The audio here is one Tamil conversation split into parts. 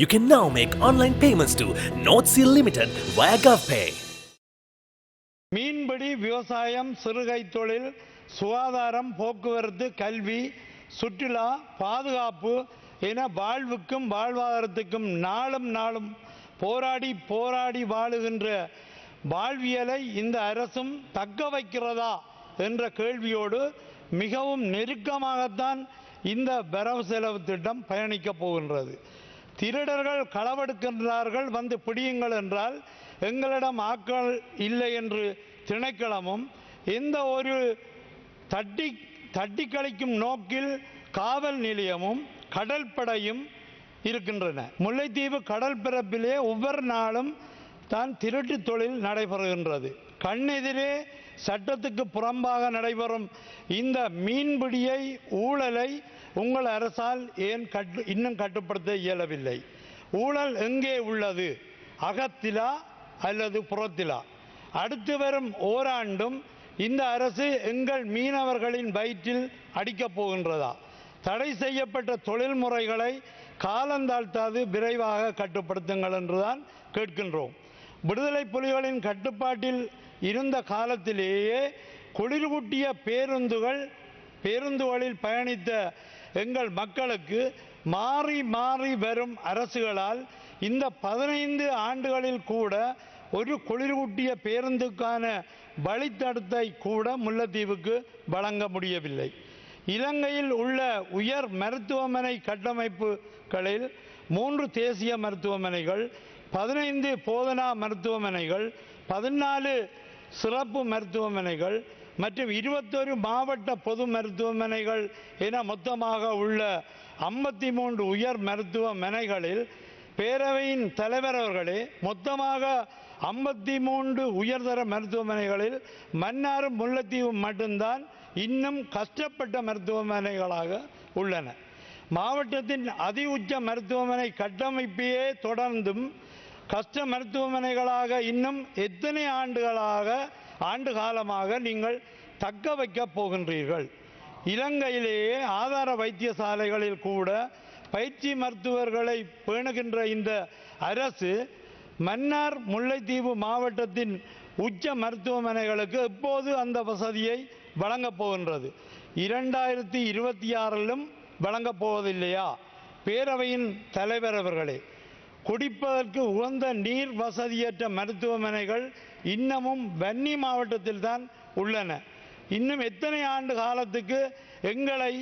You can now make online payments to North Sea Limited via GovPay. மீன்பிடி விவசாயம் சிறுகை தொழில் சுகாதாரம் போக்குவரத்து கல்வி சுற்றுலா பாதுகாப்பு என வாழ்வுக்கும் வாழ்வாதாரத்துக்கும் நாளும் நாளும் போராடி போராடி வாழுகின்ற வாழ்வியலை இந்த அரசும் தக்க வைக்கிறதா என்ற கேள்வியோடு மிகவும் நெருக்கமாகத்தான் இந்த வரவு செலவு திட்டம் பயணிக்கப் போகின்றது திருடர்கள் களவெடுக்கின்றார்கள் வந்து பிடியுங்கள் என்றால் எங்களிடம் ஆக்கள் இல்லை என்று திணைக்களமும் இந்த ஒரு தட்டி தட்டி கழிக்கும் நோக்கில் காவல் நிலையமும் கடற்படையும் இருக்கின்றன. முல்லைத்தீவு கடல் பிறப்பிலே ஒவ்வொரு நாளும் தான் திருட்டு தொழில் நடைபெறுகின்றது. கண்ணெதிரே சட்டத்துக்கு புறம்பாக நடைபெறும் இந்த மீன்பிடியை ஊழலை உங்கள் அரசால் ஏன் கட்டு இன்னும் கட்டுப்படுத்த இயலவில்லை. ஊழல் எங்கே உள்ளது? அகத்திலா அல்லது புறத்திலா? அடுத்து வரும் ஓராண்டும் இந்த அரசு எங்கள் மீனவர்களின் வயிற்றில் அடிக்கப் போகின்றதா? தடை செய்யப்பட்ட தொழில் முறைகளை காலந்தாழ்த்தாது விரைவாக கட்டுப்படுத்துங்கள் என்றுதான் கேட்கின்றோம். விடுதலை புலிகளின் கட்டுப்பாட்டில் இருந்த காலத்திலேயே குளிர்கூட்டிய பேருந்துகள் பேருந்துகளில் பயணித்த எங்கள் மக்களுக்கு மாறி மாறி வரும் அரசுகளால் இந்த பதினைந்து ஆண்டுகளில் கூட ஒரு குளிர்கூட்டிய பேருந்துக்கான வழித்தடத்தை கூட முல்லைத்தீவுக்கு வழங்க முடியவில்லை. இலங்கையில் உள்ள உயர் மருத்துவமனை கட்டமைப்புகளில் மூன்று தேசிய மருத்துவமனைகள் பதினைந்து போதனா மருத்துவமனைகள் பதினாலு சிறப்பு மருத்துவமனைகள் மற்றும் இருபத்தொரு மாவட்ட பொது மருத்துவமனைகள் என மொத்தமாக உள்ள ஐம்பத்தி மூன்று உயர் மருத்துவமனைகளில் பேரவையின் தலைவர் அவர்களே மொத்தமாக ஐம்பத்தி மூன்று உயர்தர மருத்துவமனைகளில் மன்னாரும் முல்லைத்தீவும் மட்டும்தான் இன்னும் கஷ்டப்பட்ட மருத்துவமனைகளாக உள்ளன. மாவட்டத்தின் அதி உச்ச மருத்துவமனை கட்டமைப்பையே தொடர்ந்தும் கஷ்ட மருத்துவமனைகளாக இன்னும் எத்தனை ஆண்டுகளாக ஆண்டு காலமாக நீங்கள் தக்க வைக்கப் போகின்றீர்கள்? இலங்கையிலேயே ஆதார வைத்தியசாலைகளில் கூட பயிற்சி மருத்துவர்களை பேணுகின்ற இந்த அரசு மன்னார் முல்லைத்தீவு மாவட்டத்தின் உச்ச மருத்துவமனைகளுக்கு எப்போது அந்த வசதியை வழங்கப் போகின்றது? இரண்டாயிரத்தி இருபத்தி ஆறிலும் வழங்கப் போவதில்லையா? பேரவையின் தலைவர் அவர்களே குடிப்பதற்கு உகந்த நீர் வசதியற்ற மருத்துவமனைகள் இன்னமும் வன்னி மாவட்டத்தில் தான் உள்ளன. இன்னும் எத்தனை ஆண்டு காலத்துக்கு எங்களை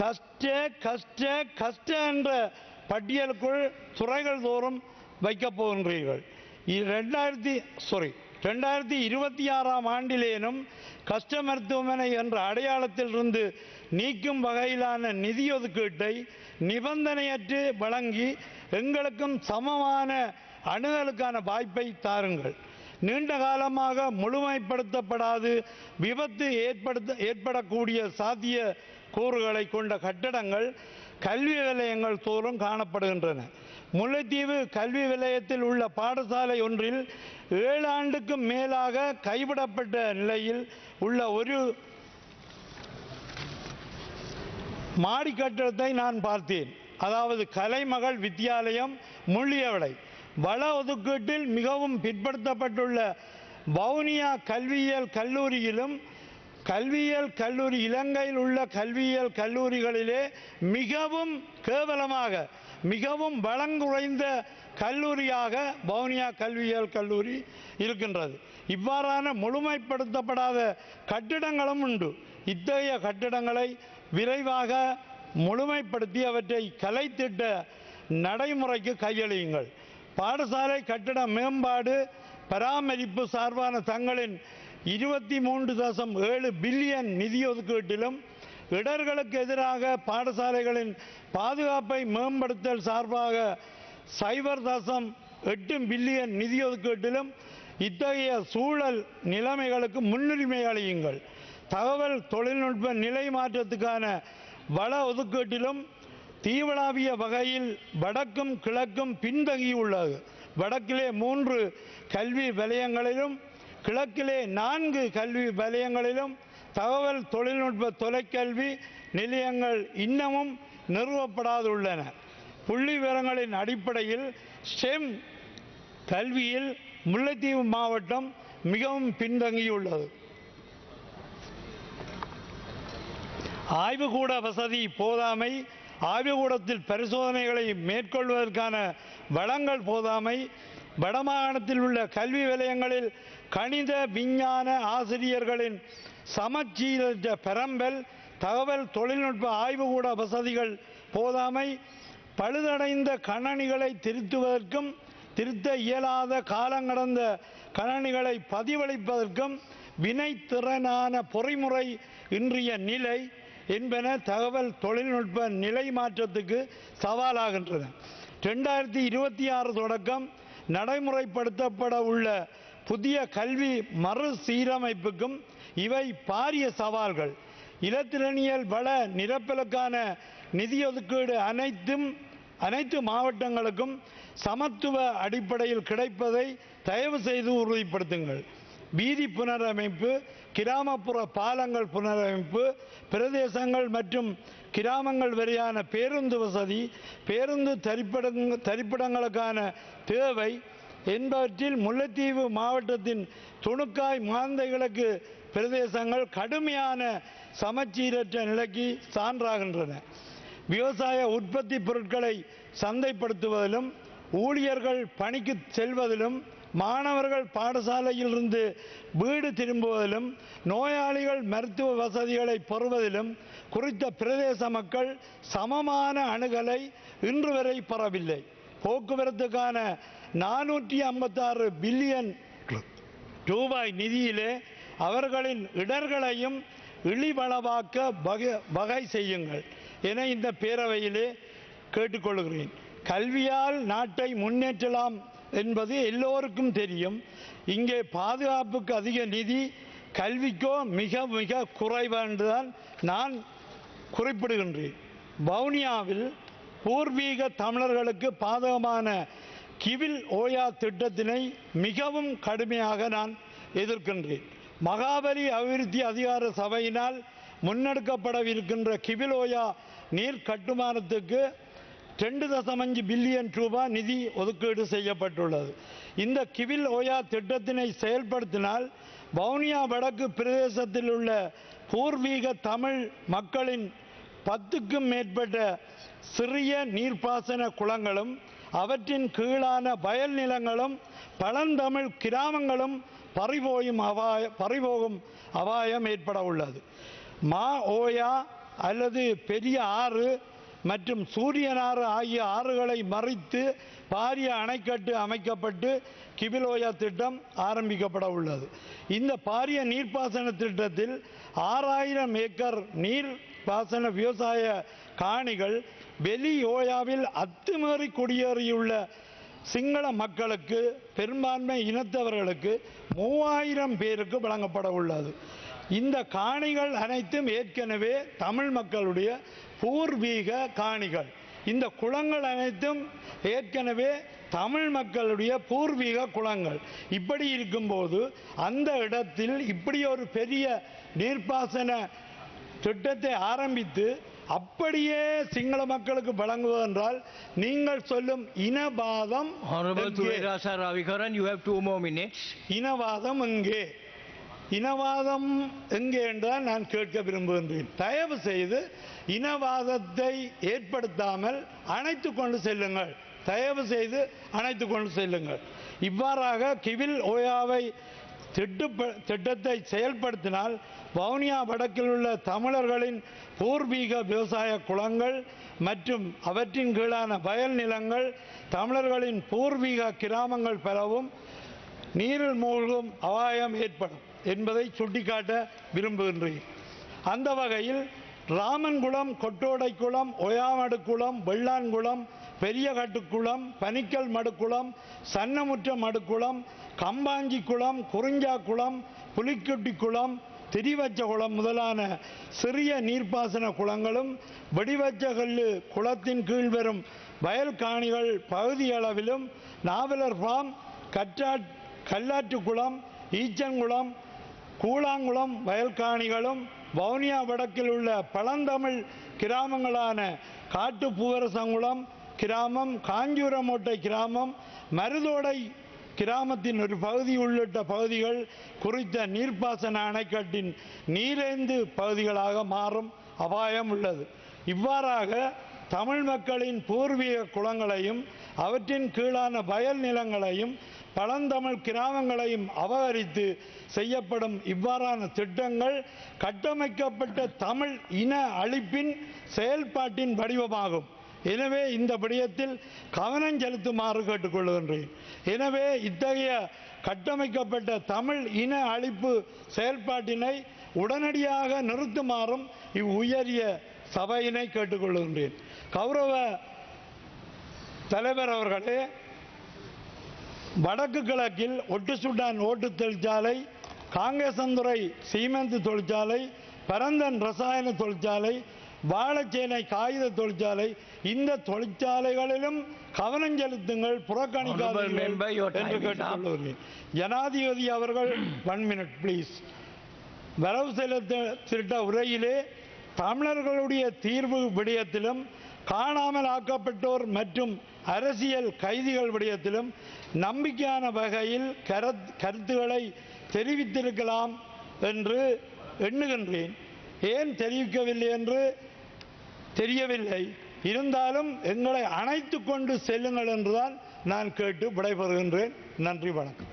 கஷ்ட கஷ்ட கஷ்ட என்ற பட்டியலுக்குள் துறைகள் தோறும் வைக்கப் போகின்றீர்கள். ரெண்டாயிரத்தி சாரி ரெண்டாயிரத்தி இருபத்தி ஆறாம் ஆண்டிலேனும் கஷ்ட மருத்துவமனை என்ற அடையாளத்திலிருந்து நீக்கும் வகையிலான நிதி ஒதுக்கீட்டை நிபந்தனையற்று வழங்கி எங்களுக்கும் சமமான அணுகலுக்கான வாய்ப்பை தாருங்கள். நீண்ட காலமாக முழுமைப்படுத்தப்படாது விபத்து ஏற்படுத்த ஏற்படக்கூடிய சாத்திய கூறுகளை கொண்ட கட்டடங்கள் கல்வி நிலையங்கள் தோறும் காணப்படுகின்றன. முல்லைத்தீவு கல்வி விலையத்தில் உள்ள பாடசாலை ஒன்றில் ஏழு ஆண்டுக்கும் மேலாக கைவிடப்பட்ட நிலையில் உள்ள ஒரு மாடி கட்டடத்தை நான் பார்த்தேன். அதாவது கலைமகள் வித்தியாலயம் முள்ளியவளை வள ஒதுக்கீட்டில் மிகவும் பிற்படுத்தப்பட்டுள்ள வவுனியா கல்வியியல் கல்லூரியிலும் கல்வியியல் கல்லூரி இலங்கையில் உள்ள கல்வியியல் கல்லூரிகளிலே மிகவும் கேவலமாக மிகவும் வளங்குறைந்த கல்லூரியாக வவுனியா கல்வியியல் கல்லூரி இருக்கின்றது. இவ்வாறான முழுமைப்படுத்தப்படாத கட்டிடங்களும் உண்டு. இத்தகைய கட்டிடங்களை விரைவாக முழுமைப்படுத்தி அவற்றை கலைத்திட்ட நடைமுறைக்கு கையளியுங்கள். பாடசாலை கட்டிட மேம்பாடு பராமரிப்பு சார்பான தங்களின் இருபத்தி மூன்று தசம் ஏழு பில்லியன் நிதி ஒதுக்கீட்டிலும் இடர்களுக்கு எதிராக பாடசாலைகளின் பாதுகாப்பை மேம்படுத்தல் சார்பாக சைபர் தசம் எட்டு பில்லியன் நிதி ஒதுக்கீட்டிலும் இத்தகைய சூழல் நிலைமைகளுக்கு முன்னுரிமை அளியுங்கள். தகவல் தொழில்நுட்ப நிலை மாற்றத்துக்கான வள ஒதுக்கீட்டிலும் தீவளாவிய வகையில் வடக்கும் கிழக்கும் பின்தங்கியுள்ளது. வடக்கிலே மூன்று கல்வி வலயங்களிலும் கிழக்கிலே நான்கு கல்வி வலயங்களிலும் தகவல் தொழில்நுட்ப தொலைக்கல்வி நிலையங்கள் இன்னமும் நிறுவப்படாதுள்ளன. புள்ளி விவரங்களின் அடிப்படையில் ஸ்டெம் கல்வியில் முல்லைத்தீவு மாவட்டம் மிகவும் பின்தங்கியுள்ளது. ஆய்வுகூட வசதி போதாமை ஆய்வுகூடத்தில் பரிசோதனைகளை மேற்கொள்வதற்கான வளங்கள் போதாமை வடமாகாணத்தில் உள்ள கல்வி விலையங்களில் கணித விஞ்ஞான ஆசிரியர்களின் சமச்சீரற்ற பெரம்பல் தகவல் தொழில்நுட்ப ஆய்வுகூட வசதிகள் போதாமை பழுதடைந்த கணனிகளை திருத்துவதற்கும் திருத்த இயலாத காலங்கடந்த கணனிகளை பதிவளிப்பதற்கும் வினைத்திறனான பொறிமுறை இன்றைய நிலை. என்பன தகவல் தொழில்நுட்ப நிலை மாற்றத்துக்கு சவாலாகின்றன ரெண்டாயிரத்தி இருபத்தி ஆறு தொடக்கம் நடைமுறைப்படுத்தப்பட உள்ள புதிய கல்வி மறுசீரமைப்புக்கும் இவை பாரிய சவால்கள். இலத்திரனியல் வள நிரப்பலுக்கான நிதி ஒதுக்கீடு அனைத்தும் அனைத்து மாவட்டங்களுக்கும் சமத்துவ அடிப்படையில் கிடைப்பதை தயவு செய்து உறுதிப்படுத்துங்கள். வீதி புனரமைப்பு கிராமப்புற பாலங்கள் புனரமைப்பு பிரதேசங்கள் மற்றும் கிராமங்கள் வரையான பேருந்து வசதி பேருந்து தரிப்பிடங் தரிப்பிடங்களுக்கான தேவை என்பவற்றில் முல்லைத்தீவு மாவட்டத்தின் துணுக்காய் மாந்த கிழக்கு பிரதேசங்கள் கடுமையான சமச்சீரற்ற நிலைக்கு சான்றாகின்றன. விவசாய உற்பத்தி பொருட்களை சந்தைப்படுத்துவதிலும் ஊழியர்கள் பணிக்கு செல்வதிலும் மாணவர்கள் பாடசாலையிலிருந்து வீடு திரும்புவதிலும் நோயாளிகள் மருத்துவ வசதிகளை பெறுவதிலும் குறித்த பிரதேச மக்கள் சமமான அணுகலை இன்று வரை பெறவில்லை. போக்குவரத்துக்கான நானூற்றி ஐம்பத்தாறு பில்லியன் ரூபாய் நிதியிலே அவர்களின் இடர்களையும் இழிவளவாக்க வகை வகை செய்யுங்கள் என இந்த பேரவையிலே கேட்டுக்கொள்கிறேன். கல்வியால் நாட்டை முன்னேற்றலாம் என்பது எல்லோருக்கும் தெரியும். இங்கே பாதுகாப்புக்கு அதிக நிதி கல்விக்கோ மிக மிக குறைவென்றுதான் நான் குறிப்பிடுகின்றேன். வவுனியாவில் பூர்வீக தமிழர்களுக்கு பாதகமான கிவில் ஓயா திட்டத்தினை மிகவும் கடுமையாக நான் எதிர்க்கின்றேன். மகாபலி அபிவிருத்தி அதிகார சபையினால் முன்னெடுக்கப்படவிருக்கின்ற கிவில் ஓயா நீர் கட்டுமானத்துக்கு ரெண்டு தசமஞ்சு பில்லியன் ரூபாய் நிதி ஒதுக்கீடு செய்யப்பட்டுள்ளது. இந்த கிவில் ஓயா திட்டத்தினை செயல்படுத்தினால் வவுனியா வடக்கு பிரதேசத்தில் உள்ள பூர்வீக தமிழ் மக்களின் பத்துக்கும் மேற்பட்ட சிறிய நீர்ப்பாசன குளங்களும் அவற்றின் கீழான வயல் நிலங்களும் பழந்தமிழ் கிராமங்களும் பறிபோயும் அபாய பறிபோகும் அபாயம் ஏற்பட உள்ளது. மா ஓயா அல்லது பெரிய ஆறு மற்றும் சூரியனாறு ஆகிய ஆறுகளை மறித்து பாரிய அணைக்கட்டு அமைக்கப்பட்டு கிபிலோயா திட்டம் ஆரம்பிக்கப்பட உள்ளது. இந்த பாரிய நீர்ப்பாசன திட்டத்தில் ஆறாயிரம் ஏக்கர் நீர் பாசன விவசாய காணிகள் வெளியோயாவில் அத்துமீறி குடியேறியுள்ள சிங்கள மக்களுக்கு பெரும்பான்மை இனத்தவர்களுக்கு மூவாயிரம் பேருக்கு வழங்கப்பட உள்ளது. இந்த காணிகள் அனைத்தும் ஏற்கனவே தமிழ் மக்களுடைய பூர்வீக காணிகள். இந்த குளங்கள் அனைத்தும் ஏற்கனவே தமிழ் மக்களுடைய பூர்வீக குளங்கள். இப்படி இருக்கும்போது அந்த இடத்தில் இப்படி ஒரு பெரிய நீர்ப்பாசன திட்டத்தை ஆரம்பித்து அப்படியே சிங்கள மக்களுக்கு வழங்குவதென்றால் நீங்கள் சொல்லும் இனவாதம். இனவாதம் எங்கே? இனவாதம் எங்கே என்றால் நான் கேட்க விரும்புகின்றேன். தயவு செய்து இனவாதத்தை ஏற்படுத்தாமல் அணைத்து கொண்டு செல்லுங்கள். தயவு செய்து அணைத்து கொண்டு செல்லுங்கள். இவ்வாறாக கிவில் ஓயாவை திட்டுப்ப- திட்டத்தை செயல்படுத்தினால் வவுனியா வடக்கில் உள்ள தமிழர்களின் பூர்வீக விவசாய குளங்கள் மற்றும் அவற்றின் கீழான வயல் நிலங்கள் தமிழர்களின் பூர்வீக கிராமங்கள் பெறவும் நீரில் மூழ்கும் அபாயம் ஏற்படும். என்பதை சுட்டிக்காட்ட விரும்புகின்றேன். அந்த வகையில் ராமன்குளம் கொட்டோடைக்குளம் ஒயாமடுக்குளம் வெள்ளான்குளம் பெரியகட்டுக்குளம் பனிக்கல் மடுக்குளம் சன்னமுற்ற மடுக்குளம் கம்பாஞ்சிக்குளம் குறிஞ்சாக்குளம் புலிக்குட்டிக்குளம் திரிவச்சகுளம் முதலான சிறிய நீர்ப்பாசன குளங்களும் வெடிவச்சகல்லு குளத்தின் கீழ் வரும் வயல் காணிகள் பகுதியளவிலும் நாவலர் ஃபார்ம் கற்றா கல்லாற்றுக்குளம் ஈச்சங்குளம் கூழாங்குளம் வயல்காணிகளும் வவுனியா வடக்கில் உள்ள பழந்தமிழ் கிராமங்களான காட்டு பூவரசங்குளம் கிராமம் காஞ்சூரமோட்டை கிராமம் மருதோடை கிராமத்தின் ஒரு பகுதி உள்ளிட்ட பகுதிகள் குறித்த நீர்ப்பாசன அணைக்கட்டின் நீரேந்து பகுதிகளாக மாறும் அபாயம் உள்ளது. இவ்வாறாக தமிழ் மக்களின் பூர்வீக குளங்களையும் அவற்றின் கீழான வயல் நிலங்களையும் பழந்தமிழ் கிராமங்களையும் அபகரித்து செய்யப்படும் இவ்வாறான திட்டங்கள் கட்டமைக்கப்பட்ட தமிழ் இன அழிப்பின் செயல்பாட்டின் வடிவமாகும். எனவே இந்த விடயத்தில் கவனம் செலுத்துமாறு கேட்டுக்கொள்கின்றேன். எனவே இத்தகைய கட்டமைக்கப்பட்ட தமிழ் இன அழிப்பு செயல்பாட்டினை உடனடியாக நிறுத்துமாறும் இவ்வுயரிய சபையினை கேட்டுக்கொள்கின்றேன். கௌரவ தலைவர் அவர்களே வடக்கு கிழக்கில் ஒட்டுசுட்டான் ஓட்டு தொழிற்சாலை காங்கேசந்துறை சீமெந்து தொழிற்சாலை பரந்தன் ரசாயன தொழிற்சாலை வாழைச்சேனை காகித தொழிற்சாலை இந்த தொழிற்சாலைகளிலும் கவனம் செலுத்துங்கள் புறக்கணிக்காதீர்கள் என்று. கேட்டுக்கொள்கிறேன் ஜனாதிபதி அவர்கள் ஒன் மினிட் ப்ளீஸ் வரவு செலுத்த திட்ட உரையிலே தமிழர்களுடைய தீர்வு விடயத்திலும் காணாமல் ஆக்கப்பட்டோர் மற்றும் அரசியல் கைதிகள் விடயத்திலும் நம்பிக்கையான வகையில் கரத் கருத்துக்களை தெரிவித்திருக்கலாம் என்று எண்ணுகின்றேன். ஏன் தெரிவிக்கவில்லை என்று தெரியவில்லை. இருந்தாலும் எங்களை அணைத்து கொண்டு செல்லுங்கள் என்றுதான் நான் கேட்டு விடைபெறுகின்றேன். நன்றி வணக்கம்.